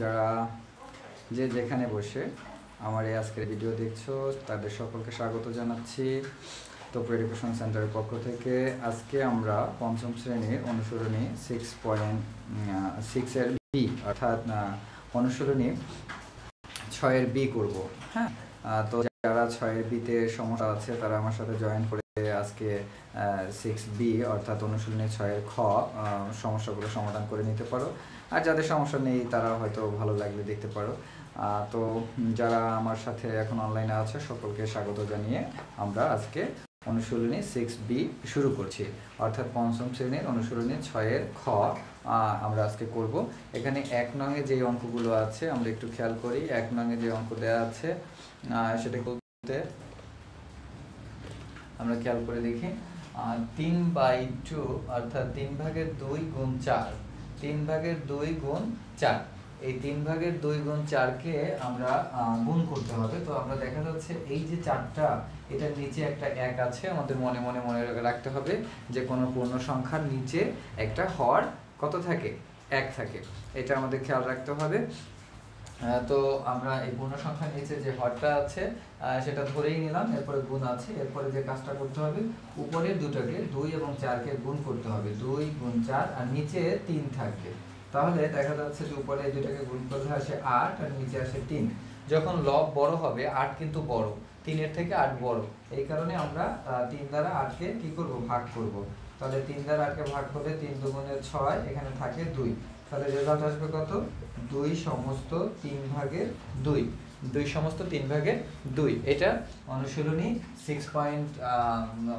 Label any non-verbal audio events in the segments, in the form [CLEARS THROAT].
যারা যে যেখানে বসে আমার এই আজকের ভিডিও দেখছ, তাদের সকলকে স্বাগত জানাচ্ছি তো এডুকেশন সেন্টারের পক্ষ থেকে। আজকে আমরা পঞ্চম শ্রেণির অনুসরণী সিক্স পয়েন্ট সিক্সের বি অর্থাৎ অনুসরণী ছয়ের বি করব হ্যাঁ? তো যারা ছয়ের বিতে সমস্যা আছে, তারা আমার সাথে জয়েন করে আজকে সিক্স বি অর্থাৎ অনুশীলনী ছয়ের খ সমস্যাগুলো সমাধান করে নিতে পারো। আর যাদের সমস্যা নেই তারা হয়তো ভালো লাগলে দেখতে পারো। তো যারা আমার সাথে এখন অনলাইনে আছে, সকলকে স্বাগত জানিয়ে আমরা আজকে অনুশীলনী সিক্স বি শুরু করছি। অর্থাৎ পঞ্চম শ্রেণির অনুশীলনী ছয়ের খ আমরা আজকে করব। এখানে এক নঙে যে অঙ্কগুলো আছে, আমরা একটু খেয়াল করি। এক নঙে যে অঙ্ক দেওয়া আছে সেটা বলতে আমরা খেয়াল করে দেখি। তিন বাই টু, অর্থাৎ তিন ভাগের দুই গুণ চার। তিন ভাগের দুই গুণ চার। এই তিন ভাগের দুই গুণ চারকে আমরা গুণ করতে হবে। তো আমরা দেখা যাচ্ছে এই যে চারটা, এটার নিচে একটা এক আছে। আমাদের মনে মনে মনে রাখতে হবে যে কোনো পূর্ণ সংখ্যার নিচে একটা হর কত থাকে? এক থাকে। এটা আমাদের খেয়াল রাখতে হবে। তো আমরা এই পূর্ণ সংখ্যার নিচে যে হরটা আছে সেটা ধরেই নিলাম। এরপরে গুণ আছে। এরপরে যে কাজটা করতে হবে উপরে দুটোকে দুই এবং চারকে গুণ করতে হবে। দুই গুণ চার, আর নিচে তিন থাকবে। তাহলে দেখা যাচ্ছে যে উপরে দুটাকে গুণ করলে আসে আট, আর নিচে আসে তিন। যখন লব বড় হবে, আট কিন্তু বড়। তিনের থেকে আট বড়। এই কারণে আমরা তিন দ্বারা আটকে কি করব? ভাগ করব। তাহলে তিন দ্বারা আটকে ভাগ করলে তিন দুগুণে ছয়, এখানে থাকে দুই। তাহলে রেজাল্ট আসবে কত? দুই সমস্ত তিন ভাগের দুই। দুই সমস্ত তিন ভাগের দুই। এটা অনুশীলনী সিক্স পয়েন্ট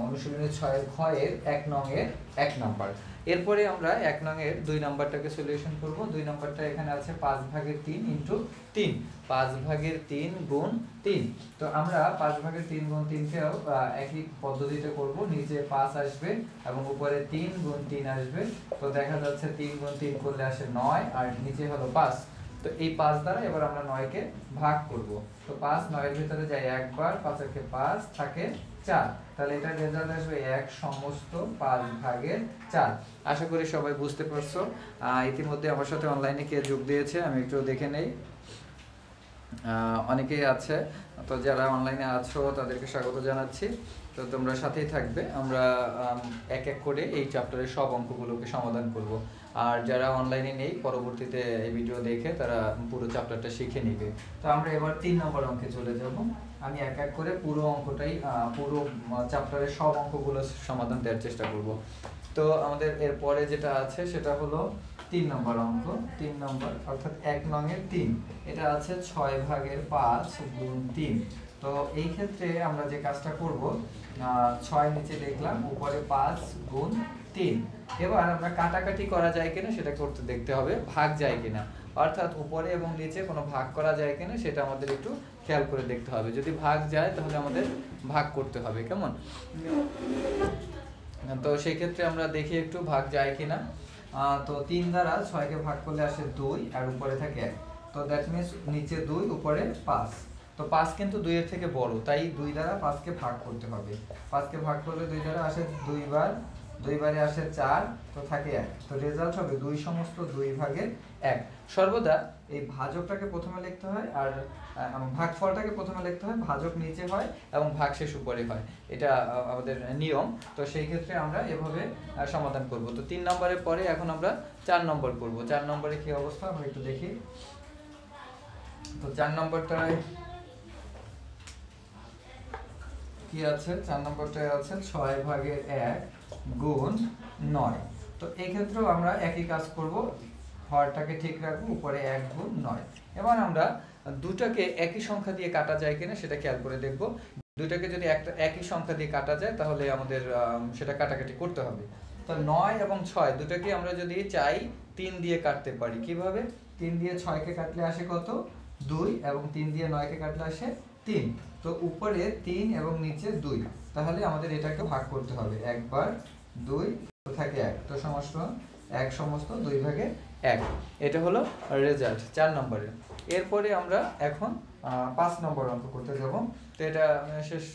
অনুশীলনী ছয়ের ক্ষয়ের এক নংয়ের এক নম্বর। এরপরে আমরা এক নংয়ের দুই নাম্বারটাকে সলিউশন করব। দুই নম্বরটা এখানে আছে পাঁচ ভাগের তিন ইন্টু তিন। পাঁচ ভাগের তিন গুণ তিন। তো আমরা পাঁচ ভাগের তিন গুণ তিনকেও একই পদ্ধতিতে করব। নিচে পাঁচ আসবে এবং উপরে তিন গুণ তিন আসবে। তো দেখা যাচ্ছে তিন গুণ তিন করলে আসে নয়, আর নিচে হলো পাঁচ। তো এই পাঁচ দ্বারা এবার আমরা নয়কে ভাগ করব। তো পাঁচ নয়ের ভিতরে যায় একবার, পাঁচ একে পাঁচ থাকে চার। তাহলে এটা রেজাল্ট আসবে এক সমস্ত পাঁচ ভাগের চার। আশা করি সবাই বুঝতে পারছ। ইতিমধ্যে আমার সাথে অনলাইনে কে যোগ দিয়েছে, আমি একটু দেখে নেই। অনেকেই আছে। তো যারা অনলাইনে আছো, তাদেরকে স্বাগত জানাচ্ছি। তো তোমরা সাথেই থাকবে। আমরা এক এক করে এই চ্যাপ্টারের সব অঙ্কগুলোকে সমাধান করব। আর যারা অনলাইনে নেই, পরবর্তীতে এই ভিডিও দেখে তারা পুরো চ্যাপ্টারটা শিখে নেবে। তো আমরা এবার তিন নম্বর অঙ্কে চলে যাব। আমি এক এক করে পুরো অঙ্কটাই পুরো চ্যাপ্টারের সব অঙ্কগুলো সমাধান দেওয়ার চেষ্টা করব। তো আমাদের এরপরে যেটা আছে, সেটা হলো তিন নম্বর অঙ্ক। তিন নম্বর, অর্থাৎ এক নঙের তিন। এটা আছে ছয় ভাগের পাঁচ গুণ তিন। তো এই ক্ষেত্রে আমরা যে কাজটা করব ছয় নিচে লিখলাম উপরে পাঁচ গুণ তিন। এবার আমরা কাটাকাটি করা যায় কিনা সেটা করতে দেখতে হবে, ভাগ যায় কিনা। অর্থাৎ উপরে এবং নিচে কোনো ভাগ করা যায় কিনা সেটা আমাদের একটু খেয়াল করে দেখতে হবে। যদি ভাগ যায় তাহলে আমাদের ভাগ করতে হবে, কেমন? তো সেই ক্ষেত্রে আমরা দেখি একটু ভাগ যায় কিনা। তো তিন দ্বারা ছয়কে ভাগ করলে আসে দুই, আর উপরে থাকে এক। তো দ্যাট মিনস নিচে দুই, উপরে পাঁচ। তো পাঁচ কিন্তু দুইয়ের থেকে বড়, তাই দুই দ্বারা পাঁচকে ভাগ করতে হবে। পাঁচকে ভাগ করলে দুই দ্বারা আসে দুইবার, দুইবারে আসে চার, তো থাকে এক। তো রেজাল্ট হবে দুই সমস্ত দুই ভাগের এক। সর্বদা এই ভাজকটাকে প্রথমে লিখতে হয় আর ভাগফলটাকে প্রথমে লিখতে হয়, ভাজক নিচে হয় এবং ভাগশেষ উপরে হয়। এটা আমাদের নিয়ম। তো সেই ক্ষেত্রে আমরা এভাবে সমাধান করব। তো তিন নম্বরের পরে এখন আমরা চার নম্বর করব। চার নম্বরে কি অবস্থা? আমরা একটু দেখি। তো চার নম্বরটায় কি আছে? চার নম্বরটায় আছে ছয় ভাগের এক গুণ নয়। তো এই ক্ষেত্রেও আমরা একই কাজ করব। হরটাকে ঠিক রাখব, উপরে এক গুণ নয়। এবার আমরা দুটাকে একই সংখ্যা দিয়ে কাটা যায় কিনা সেটা খেয়াল করে দেখব। দুটাকে যদি একটা একই সংখ্যা দিয়ে কাটা যায়, তাহলে আমাদের সেটা কাটাকাটি করতে হবে। তো নয় এবং ছয় দুটাকে আমরা যদি চাই তিন দিয়ে কাটতে পারি, কীভাবে? তিন দিয়ে ছয়কে কাটলে আসে কত? দুই এবং তিন দিয়ে নয়কে কাটলে আসে তিন। তো উপরে তিন এবং নিচে দুই। তাহলে আমাদের এটাকে ভাগ করতে হবে। একবার দুই থাকে এক। তো সমস্ত এক সমস্ত দুই ভাগে এক। এটা হলো রেজাল্ট চার নম্বরে। এরপরে আমরা এখন পাঁচ নম্বর অঙ্ক করতে যাব। তো এটা শেষ।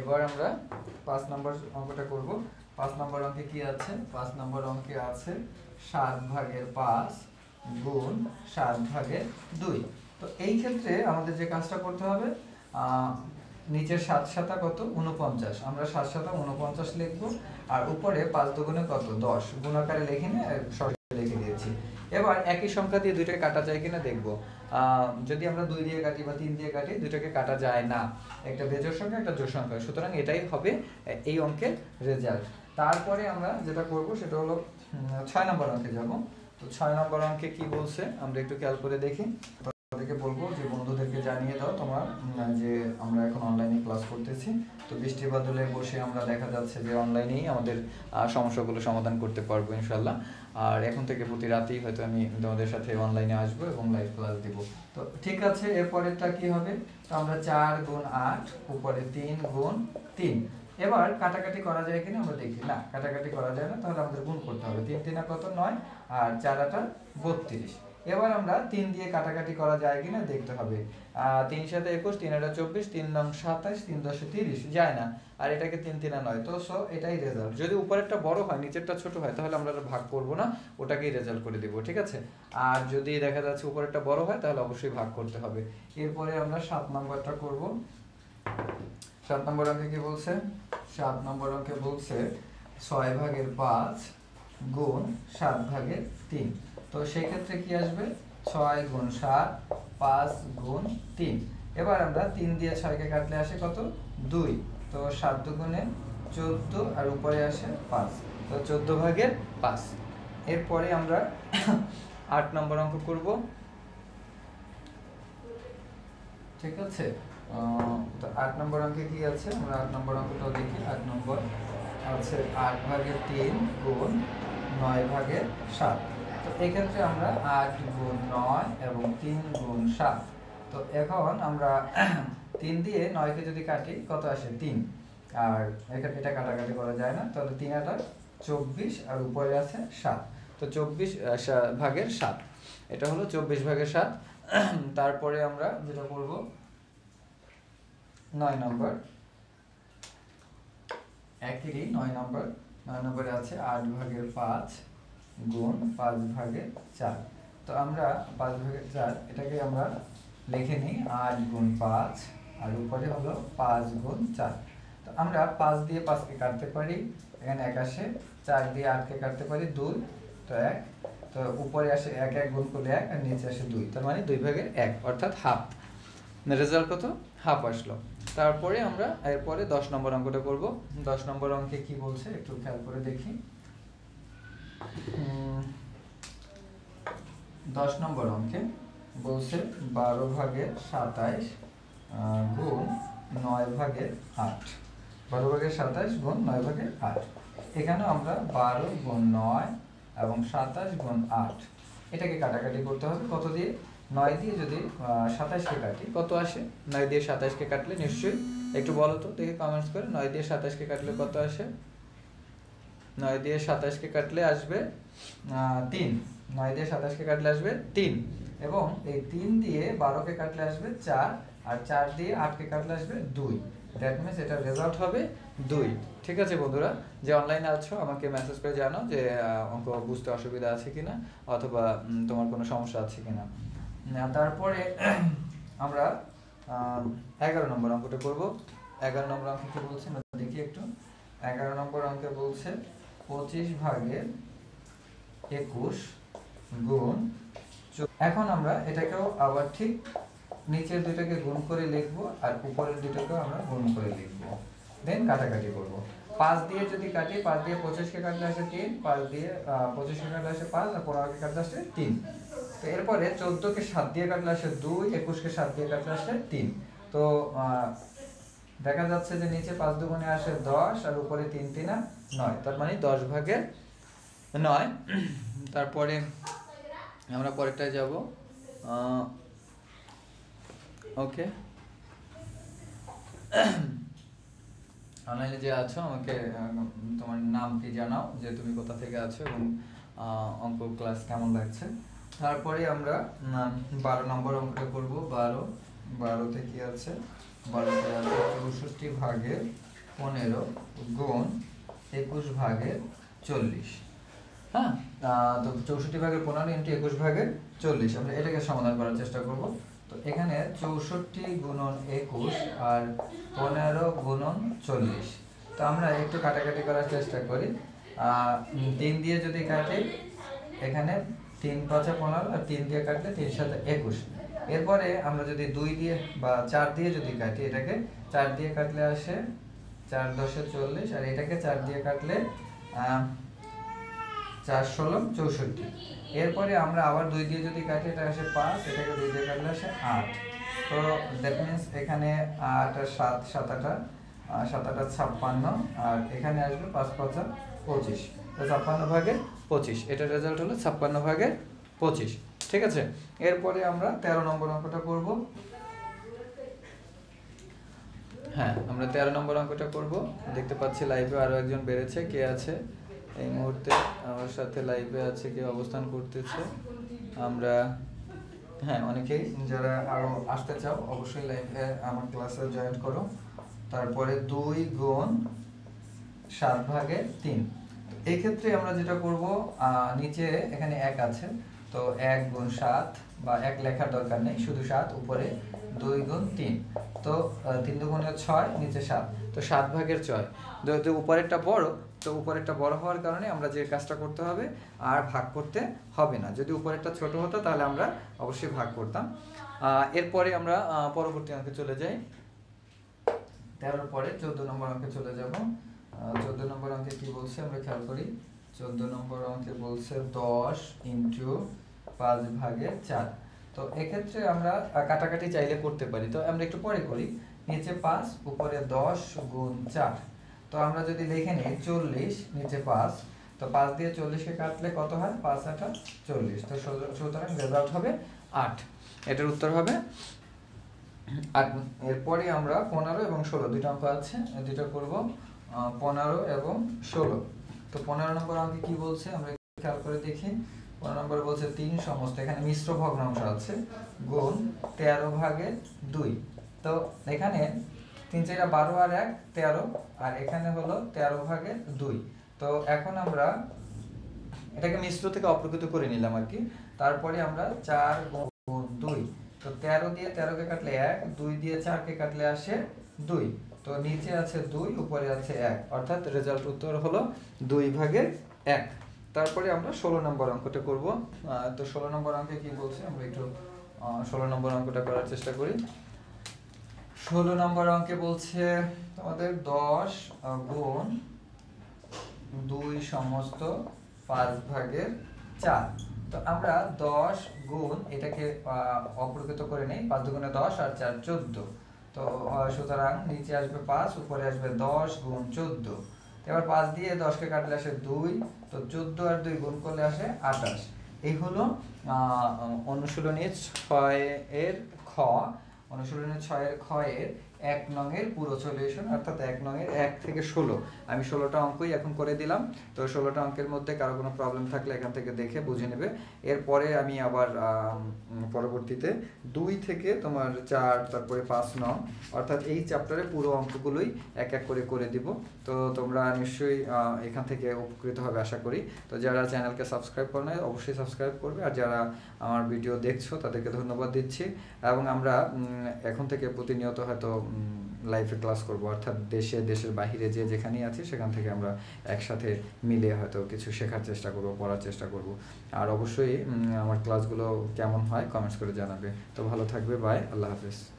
এবার আমরা পাঁচ নম্বর অঙ্কটা করব। পাঁচ নম্বর অঙ্কে কি আছে? পাঁচ নম্বর অঙ্কে আছে সাত ভাগের পাঁচ গুণ সাত ভাগের দুই। তো এই ক্ষেত্রে আমাদের যে কাজটা করতে হবে নিচের সাত সাতা কত? উনপঞ্চাশ আমরা সাত সাতা উনপঞ্চাশ লিখব, আর উপরে পাঁচ দুগুণে কত? দশ। গুণাকারে লিখে নিয়ে লিখে দিয়েছি। এবার একই সংখ্যা দিয়ে দুইটাকে কাটা যায় কিনা দেখব। যদি আমরা দুই দিয়ে কাটি বা তিন দিয়ে কাটি, দুইটাকে কাটা যায় না। একটা বেজোর সংখ্যা, একটা জোর সংখ্যা। সুতরাং এটাই হবে এই অঙ্কের রেজাল্ট তারপরে আমরা যেটা করব সেটা হলো ছয় নম্বর অঙ্কে যাব। তো ছয় নম্বর অঙ্কে কি বলছে? আমরা একটু খেয়াল করে দেখি। তাদেরকে বলব যে বন্ধুদেরকে জানিয়ে দাও তোমার যে আমরা এখন অনলাইনে ক্লাস করতেছি। তো বৃষ্টি বাদলে বসে আমরা দেখা যাচ্ছে যে অনলাইনেই আমাদের সমস্যাগুলো সমাধান করতে পারব ইনশাল্লাহ আর এখন থেকে প্রতি রাতেই হয়তো আমি তোমাদের সাথে অনলাইনে আসব এবং লাইভ ক্লাস দিব। তো ঠিক আছে, এরপরেরটা কি হবে? তো আমরা চার গুণ আট, উপরে তিন গুণ তিন। এবার কাটাকাটি করা যায় কিনা আমরা দেখি। না, কাটাকাটি করা যায় না, তাহলে আমাদের গুণ করতে হবে। তিন তিনা কত? নয়। আর চার আটা বত্রিশ। এবার আমরা তিন দিয়ে কাটাকাটি করা যায় কিনা দেখতে হবে। তিন সাথে একুশ, তিন আটা চব্বিশ, তিন নং সাতাশ, তিন দশে তিরিশ, যায় না। আর এটাকে তিন তিনা নয়। তো সো এটাই রেজাল্ট যদি উপরেরটা বড় হয়, নিচেরটা ছোট হয়, তাহলে আমরা ভাগ করব না, ওটাকেই রেজাল্ট করে দিব, ঠিক আছে? আর যদি দেখা যাচ্ছে উপরেরটা বড় হয়, তাহলে অবশ্যই ভাগ করতে হবে। এরপরে আমরা সাত নম্বরটা করব। সাত নম্বর অঙ্কে কি বলছে? সাত নম্বর অঙ্কে বলছে, ছয় ভাগের পাঁচ গুণ সাত ভাগের তিন। তো সেই ক্ষেত্রে কি আসবে? ছয় গুণ সাত, পাঁচ গুণ তিন। এবার আমরা তিন দিয়ে ছয়কে কাটলে আসে কত? দুই। তো সাত দুগুণে চোদ্দ আর উপরে আসে পাঁচ। তো চোদ্দ ভাগের পাঁচ। এরপরে আমরা [COUGHS] আট নম্বর অঙ্ক করব। ঠিক আছে? তো আট নম্বর অঙ্কে কি আছে? আমরা আট নম্বর অঙ্কটাও দেখি। আট নম্বর আছে আট ভাগের তিন গুণ নয় ভাগের সাত। তো এক্ষেত্রে আমরা আট গুণ নয় এবং তিন গুণ সাত। তো এখন আমরা [CLEARS THROAT] তিন দিয়ে নয়কে যদি কাটি, কত আসে? তিন। আর এখানে, এটা কাটাকাটি করা যায় না। তাহলে তিন আটা চব্বিশ আর উপরে আছে সাত। তো চব্বিশ ভাগের সাত। এটা হলো চব্বিশ ভাগের সাত। [CLEARS THROAT] তারপরে আমরা যেটা করব, নয় নম্বর। একই নয় নম্বর, নয় নম্বরে আছে আট ভাগের পাঁচ। গুণ পাঁচ ভাগের চার। তো আমরা পাঁচ ভাগের চার, এটাকে আমরা লিখে নিই আট গুণ পাঁচ, আর উপরে হলো পাঁচ গুণ চার। তো আমরা পাঁচ দিয়ে পাঁচকে কাটতে পারি, এখানে এক আসে, চার দিয়ে আটকে কাটতে পারি দুই, তো এক। তো উপরে আসে এক এক গুণ করলে এক, আর নিচে আসে দুই, তার মানে দুই ভাগের এক, অর্থাৎ হাফ। রেজাল্ট কত? হাফ আসলো। তারপরে আমরা এরপরে দশ নম্বর অঙ্কটা করব। দশ নম্বর অঙ্কে কি বলছে? একটু খেয়াল করে দেখি। দশ নম্বর অঙ্কে বলছে বারো ভাগের সাতাইশ গুণ নয় ভাগের আট। বারো ভাগের সাতাইশ গুণ নয় ভাগের আট। এখানে আমরা বারো গুণ নয় এবং সাতাশ গুণ আট, এটাকে কাটাকাটি করতে হবে। কত দিয়ে? নয় দিয়ে যদি সাতাশকে কাটি, কত আসে? নয় দিয়ে সাতাশকে কাটলে নিশ্চয়ই, একটু বলো তো, দেখে কমেন্টস করে। নয় দিয়ে সাতাশকে কাটলে কত আসে? নয় দিয়ে সাতাশকে কাটলে আসবে তিন। নয় দিয়ে সাতাশকে কাটলে আসবে তিন। এবং এই তিন দিয়ে বারোকে কাটলে আসবে চার আর চার দিয়ে আটকে কাটলে আসবে দুই। দ্যাট মিনস এটার রেজাল্ট হবে দুই। ঠিক আছে বন্ধুরা, যে অনলাইনে আছো, আমাকে মেসেজ করে জানো যে অঙ্ক বুঝতে অসুবিধা আছে কি না অথবা তোমার কোনো সমস্যা আছে কি না তারপরে [CLEARS THROAT] আমরা এগারো নম্বর অঙ্কটা করব। এগারো নম্বর অঙ্ক কি বলছে? দেখি একটু। এগারো নম্বর অঙ্কে বলছে পঁচিশ ভাগের একুশ গুণ। এখন আমরা এটাকেও আবার ঠিক নিচের দুটাকে গুণ করে লিখব আর উপরের দুটাকেও আমরা গুণ করে লিখব। দেন কাটাকাটি করব। পাঁচ দিয়ে যদি কাটি, পাঁচ দিয়ে পঁচিশকে কাটলে আসে তিন, পাঁচ দিয়ে পঁচিশকে কাটলে আসে পাঁচ আর পনেরোকে কাটলে আসে তিন। তো এরপরে চোদ্দোকে সাত দিয়ে কাটলে আসে দুই একুশকে সাত দিয়ে কাটলে আসে তিন। তো দেখা যাচ্ছে যে নিচে পাঁচ দুগুণে আসে দশ আর উপরে তিন, তিনা নয়। তার মানে দশ ভাগের নয়। তারপরে আমরা পরেরটায় যাব। ওকে। অনলাইনে যে আছো, আমাকে তোমার নাম কি জানাও যে তুমি কোথা থেকে আছো এবং অঙ্ক ক্লাস কেমন লাগছে। তারপরে আমরা বারো নম্বর অঙ্কটা করব। বারো, বারোতে কি আছে? বারোতে আছে চৌষট্টি ভাগের পনেরো গুণ একুশ ভাগের চল্লিশ। হ্যাঁ। তো চৌষট্টি ভাগের পনেরো ইন্টু একুশ ভাগের চল্লিশ। আমরা এটাকে সমাধান করার চেষ্টা করব। তো এখানে চৌষট্টি গুণন একুশ আর পনেরো গুণন চল্লিশ। তো আমরা একটু কাটাকাটি করার চেষ্টা করি। তিন দিয়ে যদি কাটি, এখানে তিন পাঁচে পনেরো আর তিন দিয়ে কাটলে তিন সাথে একুশ। এরপরে আমরা যদি দুই দিয়ে বা চার দিয়ে যদি কাটি, এটাকে চার দিয়ে কাটলে আসে চার দশে চল্লিশ। আর এটাকে চার দিয়ে কাটলে চার ষোলো, চৌষট্টি। এরপরে আমরা আবার দুই দিয়ে যদি কাটি, এটা আসে পাঁচ, এটাকে দুই দিয়ে কাটলে আসে আট। তো দ্যাট মিনস এখানে আট আর সাত সাত আটা সাত আটা ছাপ্পান্ন, আর এখানে আসবে পাঁচ পাঁচা পঁচিশ। তো ছাপ্পান্ন ভাগের পঁচিশ এটার রেজাল্ট হলো ছাপ্পান্ন ভাগের পঁচিশ। ঠিক আছে? এরপরে আমরা তেরো নম্বর অঙ্কটা করব। হ্যাঁ আমরা তেরো নম্বর অঙ্কটা করব। দেখতে পাচ্ছি লাইভে আরও একজন বেড়েছে, কে আছে? এই মুহূর্তে আমার সাথে লাইভে আছে কে অবস্থান করতেছে। আমরা হ্যাঁ অনেকেই যারা আরও আসতে চাও, অবশ্যই লাইভে আমার ক্লাসে জয়েন করো। তারপরে দুই গুণ সাত ভাগে তিন। তো এই ক্ষেত্রে আমরা যেটা করব নিচে এখানে এক আছে। তো এক গুণ সাত বা এক লেখার দরকার নেই, শুধু সাত, উপরে দুই গুণ তিন। তো তিন দুগুণে ছয়, নিচে সাত। তো সাত ভাগের ছয়। যেহেতু উপরেরটা বড় তো উপরেরটা বড় হওয়ার কারণে আমরা যে কাজটা করতে হবে আর ভাগ করতে হবে না। যদি উপরেরটা ছোট হতো তাহলে আমরা অবশ্যই ভাগ করতাম। এরপরে আমরা পরবর্তী অঙ্কে চলে যাই। তেরোর পরে চোদ্দ নম্বর অঙ্কে চলে যাব। চোদ্দ নম্বর অঙ্কে কি বলছে? আমরা খেয়াল করি। চোদ্দ নম্বর অঙ্কে বলছে দশ ইন্টু পাঁচ ভাগের চার। তো এক্ষেত্রে আমরা কাটাকাটি চাইলে করতে পারি। তো আমরা একটু পরে করি। নিচে পাঁচ, উপরে দশ গুণ চার। তো আমরা যদি লিখে নিই চল্লিশ নিচে পাঁচ, তো পাঁচ দিয়ে চল্লিশকে কাটলে কত হয়? পাঁচ আটা চল্লিশ। তো সুতরাং- রেজাল্ট হবে আট। এটার উত্তর হবে আর এরপরে আমরা পনেরো এবং ষোলো, দুইটা অঙ্ক আছে, দুইটা করব পনেরো এবং ষোলো। তো পনেরো নম্বর অঙ্কে কি বলছে? আমরা খেয়াল করে দেখি। পনেরো নম্বর বলছে তিন সমস্ত, এখানে মিশ্র ভগ্নাংশ আছে, গুণ তেরো ভাগে দুই। তো এখানে তিন চারটা বারো আর এক, তেরো। আর এখানে হলো তেরো ভাগে দুই। তো এখন আমরা এটাকে মিশ্র থেকে অপ্রকৃত করে নিলাম আর কি। তারপরে আমরা চার গুণ দুই। তো তেরো দিয়ে তেরোকে কাটলে এক, দুই দিয়ে চারকে কাটলে আসে দুই। তো নিচে আছে দুই, উপরে আছে এক। অর্থাৎ রেজাল্ট উত্তর হলো দুই ভাগের এক। তারপরে আমরা ষোলো নম্বর অঙ্কটা করব। তো ষোলো নম্বর অঙ্কে কি বলছে? আমরা একটু ষোলো নম্বর অঙ্কটা করার চেষ্টা করি। ষোলো নম্বর অঙ্কে বলছে তোমাদের দশ গুণ দুই সমস্ত পাঁচ ভাগের চার। তো আমরা দশ গুণ এটাকে অপ্রকৃত করে নেই, পাঁচ দুগুণে দশ আর চার চোদ্দ। তো সুতরাং নিচে আসবে পাঁচ, উপরে আসবে দশ গুণ চোদ্দ। এবার পাঁচ দিয়ে দশকে কাটলে আসে দুই, তো চোদ্দ আর দুই গুণ করলে আসে আঠাশ এই হলো অনুশীলনী ছয় এর খ। অনুশীলনী ছয়ের এর এক নঙের পুরো সলিউশন, অর্থাৎ এক নঙের এক থেকে ষোলো। আমি ষোলোটা অঙ্কই এখন করে দিলাম। তো ষোলোটা অঙ্কের মধ্যে কারও কোনো প্রবলেম থাকলে এখান থেকে দেখে বুঝে নেবে। এরপরে আমি আবার পরবর্তীতে দুই থেকে তোমার চার, তারপরে পাঁচ, নং, অর্থাৎ এই চ্যাপ্টারে পুরো অঙ্কগুলোই এক এক করে করে দিব। তো তোমরা নিশ্চয়ই এখান থেকে উপকৃত হবে, আশা করি। তো যারা চ্যানেলকে সাবস্ক্রাইব করে নেয় অবশ্যই সাবস্ক্রাইব করবে। আর যারা আমার ভিডিও দেখছ, তাদেরকে ধন্যবাদ দিচ্ছি। এবং আমরা এখন থেকে প্রতিনিয়ত হয়তো লাইভে ক্লাস করব। অর্থাৎ দেশে, দেশের বাহিরে যে যেখানেই আছি, সেখান থেকে আমরা একসাথে মিলে হয়তো কিছু শেখার চেষ্টা করব, পড়ার চেষ্টা করব। আর অবশ্যই আমার ক্লাসগুলো কেমন হয় কমেন্টস করে জানাবে। তো ভালো থাকবে বাই আল্লাহ হাফেজ।